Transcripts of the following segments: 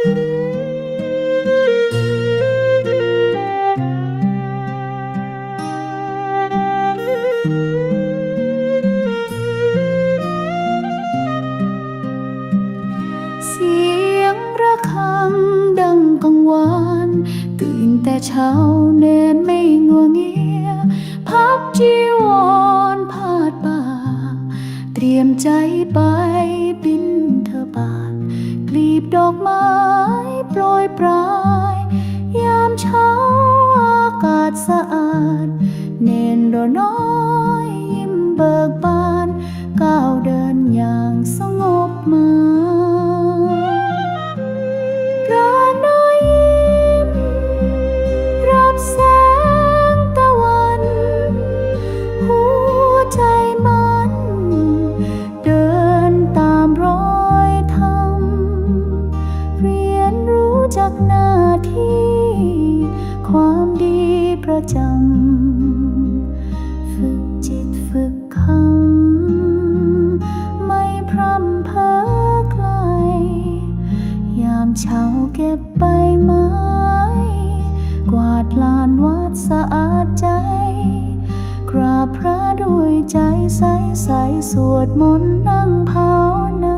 เสียงระฆังดังกังวานตื่นแต่เช้าเนนไม่งัวเงีย พับจีวรพาดบ่า เตรียมใจไปบิน บดอกไม้โปรยปลาย ยามเช้าอากาศสะอาด เนนรน้อ ใจใสใสสวดมนต์นั่งภาวนา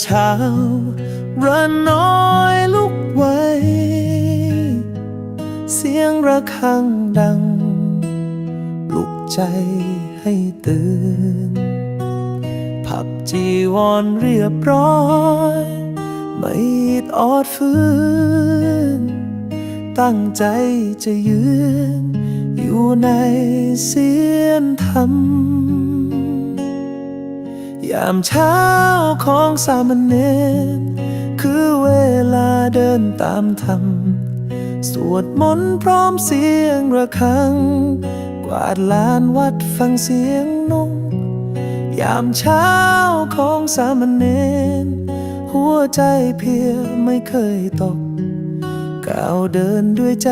เช้าระน้อยลุกไวเสียงระฆังดังปลุกใจให้ตื่น ผักจีวรเรียบร้อย ไม่ออดฟื้น ตั้งใจจะยืน อยู่ในเสียนธรรม ยามเช้าของสามเณรคือเวลาเดินตามธรรม สวดมนต์พร้อมเสียงระฆัง กวาดลานวัดฟังเสียงนกยามเช้าของสามเณรหัวใจเพียไม่เคยตก ก้าวเดินด้วยใจ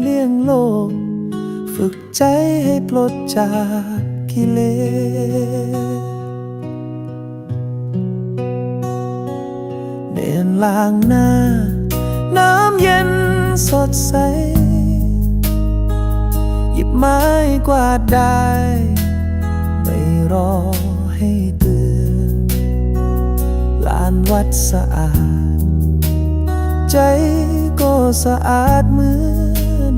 เลี่ยงโลก ฝึกใจให้ปลดจากกิเลส ล้างหน้า น้ำเย็นสดใส หยิบไม้กวาดได้ ไม่รอให้เตือนลานวัดสะอาด ใจก็สะอาดเหมือน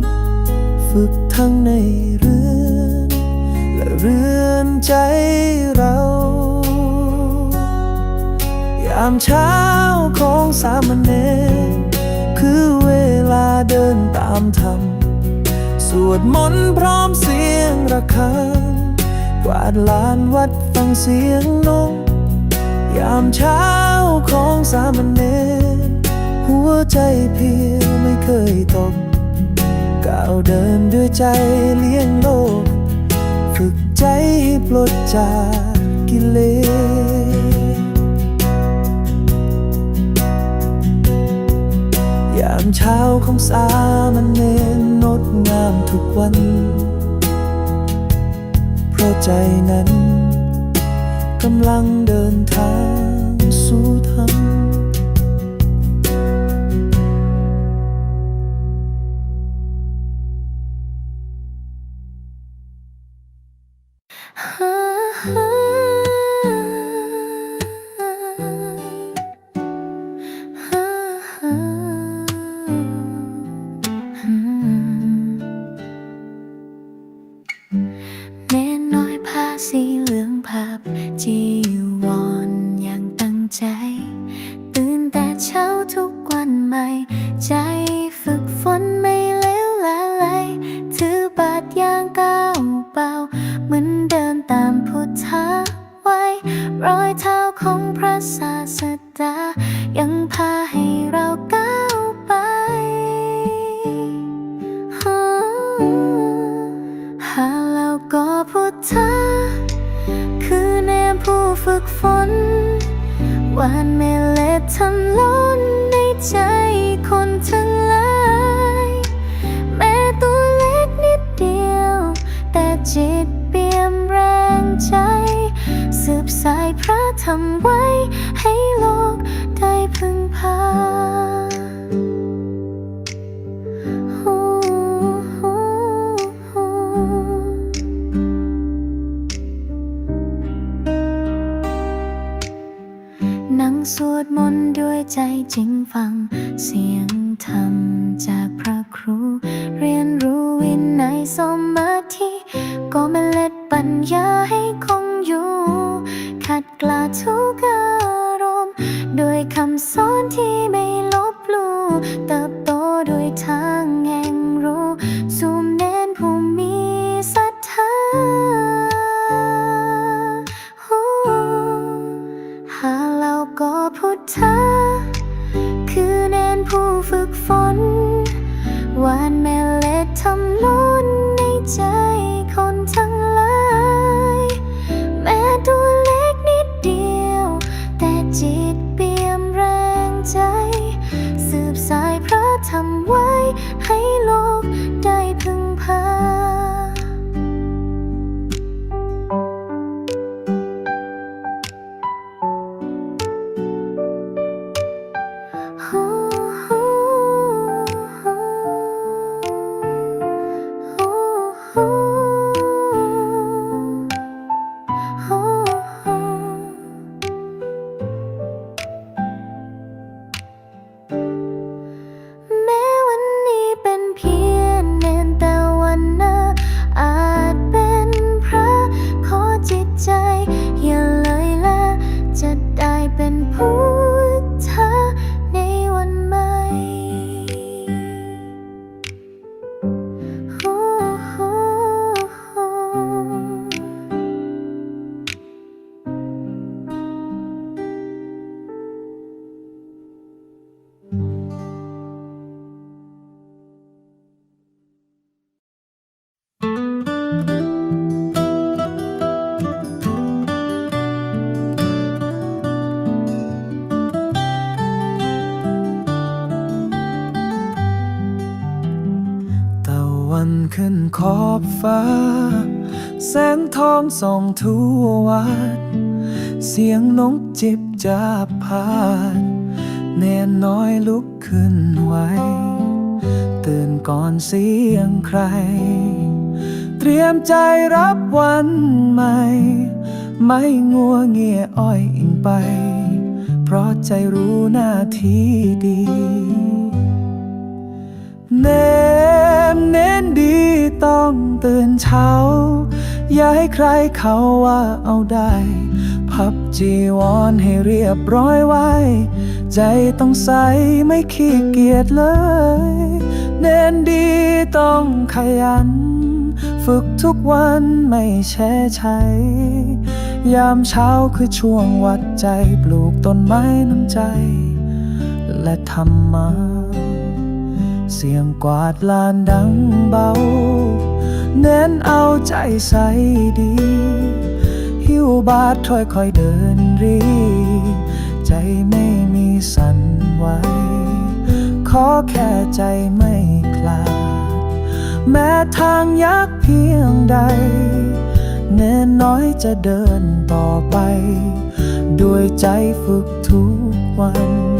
ฝึกทั้งในเรือน และเรือนใจเราามเช้าของสามเณรคือเวลาเดินตามธรรม สวดมนต์พร้อมเสียงระฆัง กวาดลานวัดฟังเสียงนกยามเช้าของสามเณรหัวใจเพียไม่เคยตกก้าวเดินด้วยใจเลี้ยงโลก ฝึกใจให้ปลดจากกิเลสามเช้าของสามันเนนนดงามทุกวัน เพราะใจนั้นกำลังเดินทาง รอยเท้าของพระศาสดายังพาให้เราก้าวไปหาแล้วก็พุทธะคือแนมผู้ฝึกฝนหวานเมล็ดทำล้นในใจคนทั้งหลาย พระธรรมไว้ให้โลกได้พึ่งพานั่งสวดมนต์ด้วยใจจริงฟัง เสียงธรรมจากพระครู เรียนรู้วินัยสมาธิก็เมล็ดปัญญาให้คง กลาทุกอารมณ์ด้วยคำสอนที่ไม่ลบลู่เติบโตด้วยทางแห่งรู้สู่เน้นผู้มีศรัทธาหาแล้วก็พุทธะคือเน้นผู้ฝึกฝนหวานเมล็ดทำล้ ขึ้นขอบฟ้า แสงทองส่องทั่ววัด เสียงนกจิบจะพาดแน่น้อยลุกขึ้นไวตื่นก่อนเสียงใคร เตรียมใจรับวันใหม่ ไม่งัวเงียอ้อยอิงไป เพราะใจรู้หน้าที่ดีเน้ นเน้นดีต้องตื่นเช้า อย่าให้ใครเขาว่าเอาได้ พับจีวรให้เรียบร้อยไว้ ใจต้องใสไม่ขี้เกียจเลย เน้นดีต้องขยัน ฝึกทุกวันไม่แช่ใช้ยามเช้าคือช่วงวัดใจปลูกต้นไม้น้ำใจ และธรรมะ เสียงกวาดลานดังเบา เน้นเอาใจใส่ดี หิวบาทถอยค่อยเดินรี ใจไม่มีสั่นไหว ขอแค่ใจไม่คลาด แม้ทางยากเพียงใด เน้นน้อยจะเดินต่อไป ด้วยใจฝึกทุกวัน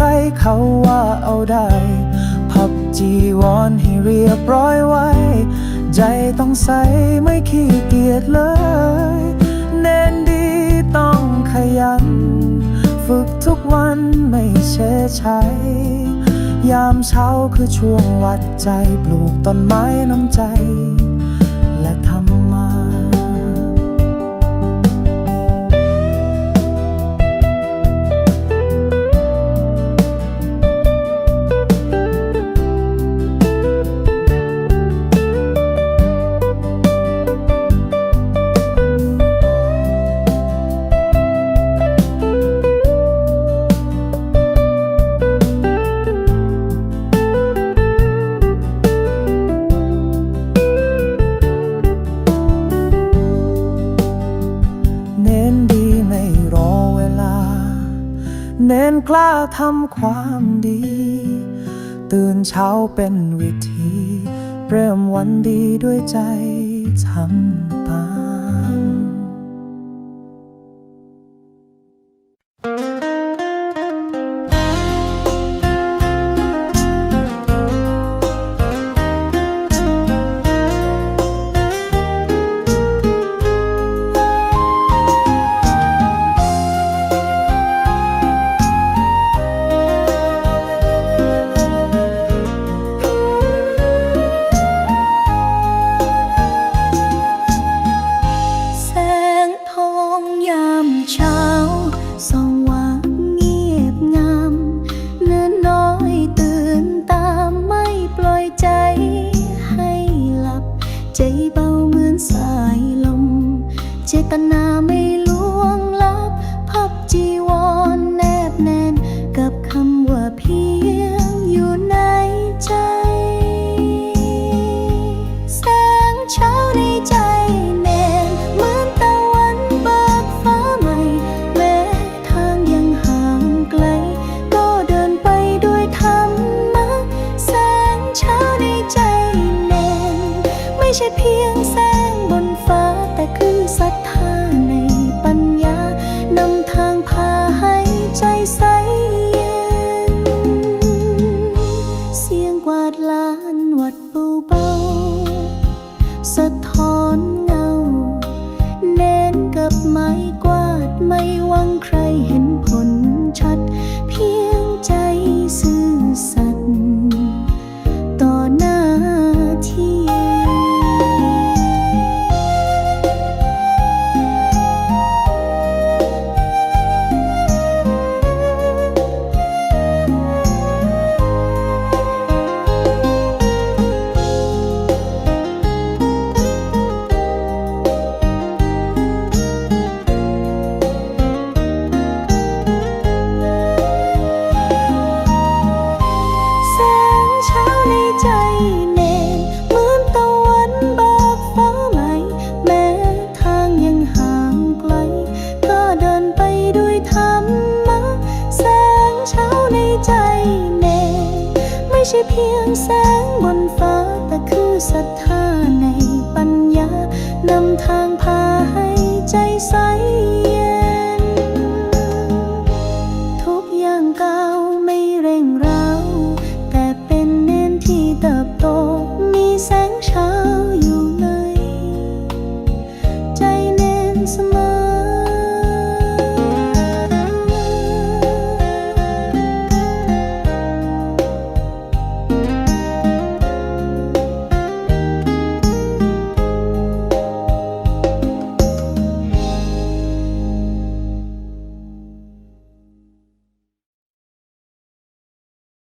ใครเขาว่าเอาได้ พับจีวรให้เรียบร้อยไว้ ใจต้องใสไม่ขี้เกียจเลย เน้นดีต้องขยัน ฝึกทุกวันไม่เช่ใช้ยามเช้าคือช่วงวัดใจปลูกต้นไม้น้ำใจ ทำความดี ตื่นเช้าเป็นวิธี เริ่มวันดีด้วยใจทำตา